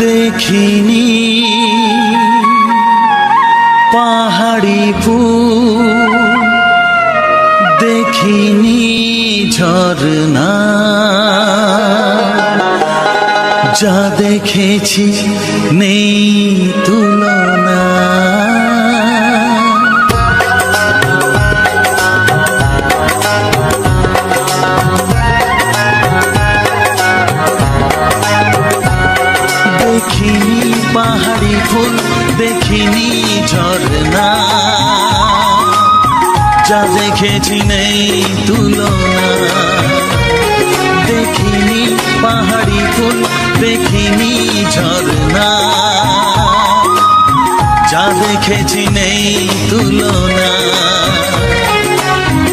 দেখিনি। পাহাড়ি ফুল দেখিনি ঝরনা যা দেখেছি নেই তুলনা। ফুল দেখিনি ঝরনা যা দেখেছি নেই তুলনা। দেখিনি পাহাড়ি ফুল, দেখিনি ঝরনা যা দেখেছি নেই তুলনা।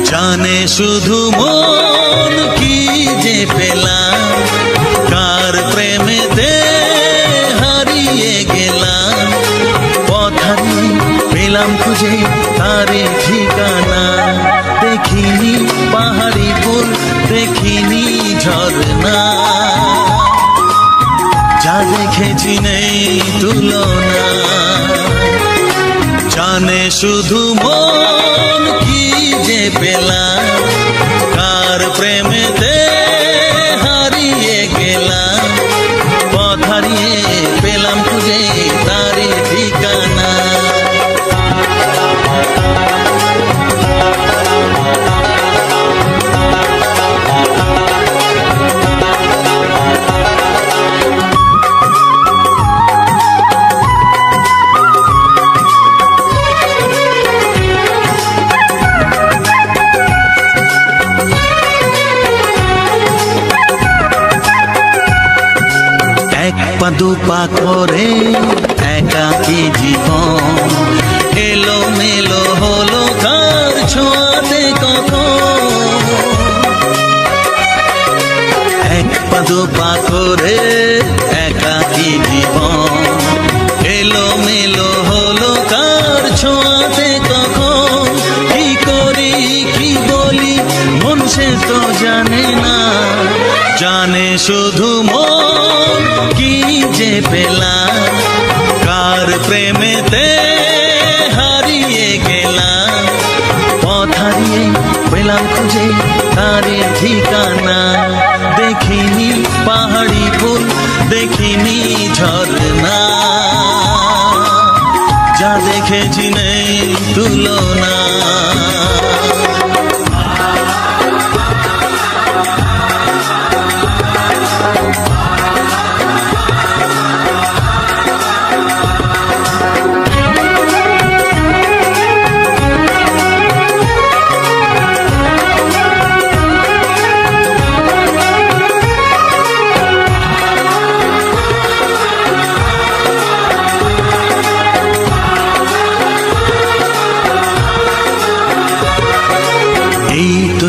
জানে শুধু মন খুঁজে তারে ঠিকানা দেখিনি, পাহাড়ি ফুল দেখিনি ঝরনা যা দেখেছি নেই তুলনা। জানে শুধু মন কি যে পেলাম, কার প্রেমেতে দু করে একাকি জীবন। এলো মেলো হলো কার ছোঁয়াতে কখন। এক পা দু পা করে একাকি জীবন। এলো মেলো হলো কার ছোঁয়াতে কখন। কি করি, কি বলি, মন সে তো জানে না। জানে শুধু মন তারে ঠিকানা দেখিনি পাহাড়ি ফুল দেখিনি ঝর্ণা। যা দেখেছি নেই তুলনা।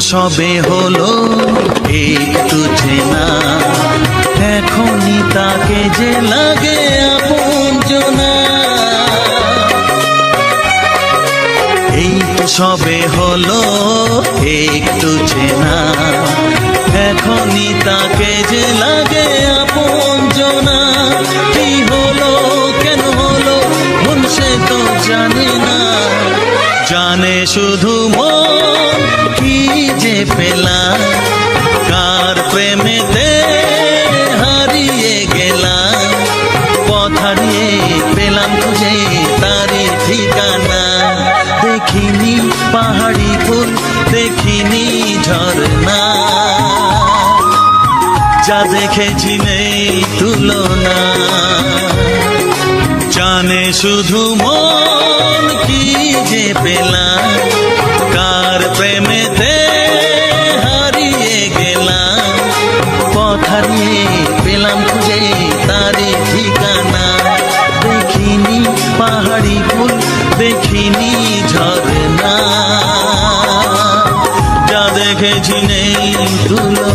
সবে হলো একটু চেনা এখনই তাকে যে লাগে আপন জনা। এই তো সবে হলো একটু চেনা এখনই তাকে যে লাগে আপন জনা। কি হলো, কেন হলো, মন সে তো জানে না। জানে শুধু পেলাম, কার প্রেমেতে হারিয়ে গেলাম, পথ হারিয়ে পেলাম খুঁজে তারে ঠিকানা। দেখিনি পাহাড়ি ফুল, দেখিনি ঝরনা যা দেখেছি নেই তুলনা। জানে শুধু মন কি যে পেলাম যা দেখেছি নেই তুলনা